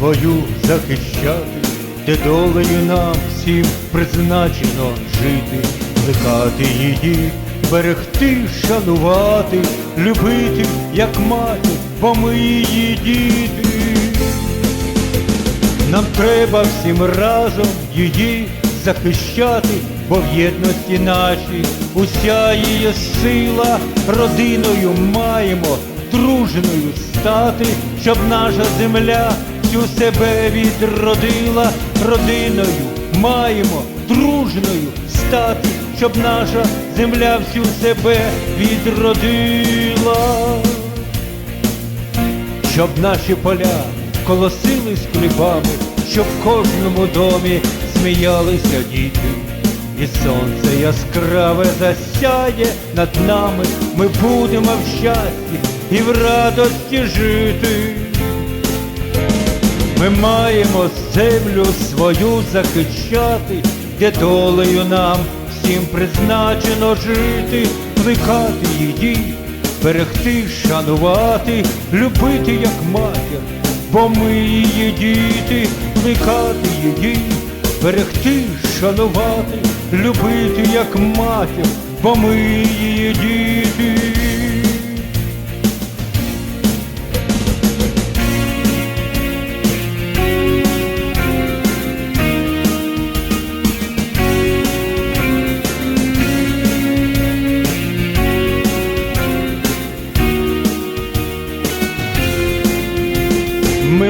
свою захищати, де долею нам всім призначено жити, плекати її, берегти, шанувати, любити, як мати, бо ми її діти. Нам треба всім разом її захищати, бо в єдності нашій уся її сила родиною маємо дружною стати, щоб наша земля всю себе відродила, родиною маємо дружною стати, щоб наша земля всю себе відродила. Щоб наші поля колосились хлібами, щоб в кожному домі сміялися діти. І сонце яскраве засяє над нами, ми будемо в щасті і в радості жити. Ми маємо землю свою захищати, де долею нам всім призначено жити, плекати її, берегти, шанувати, любити, як матір, бо ми її діти, плекати її, берегти, шанувати, любити, як матір, бо ми її діти.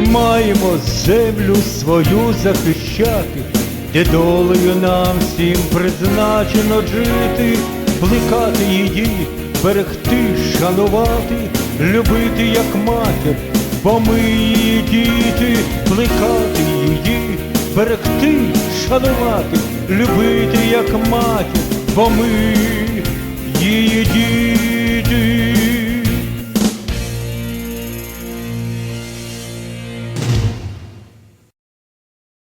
Маємо землю свою захищати, де долею нам всім призначено жити, плекати її, берегти, шанувати, любити, як матір, бо ми її діти, плекати її, берегти, шанувати, любити, як матір, бо ми її діти.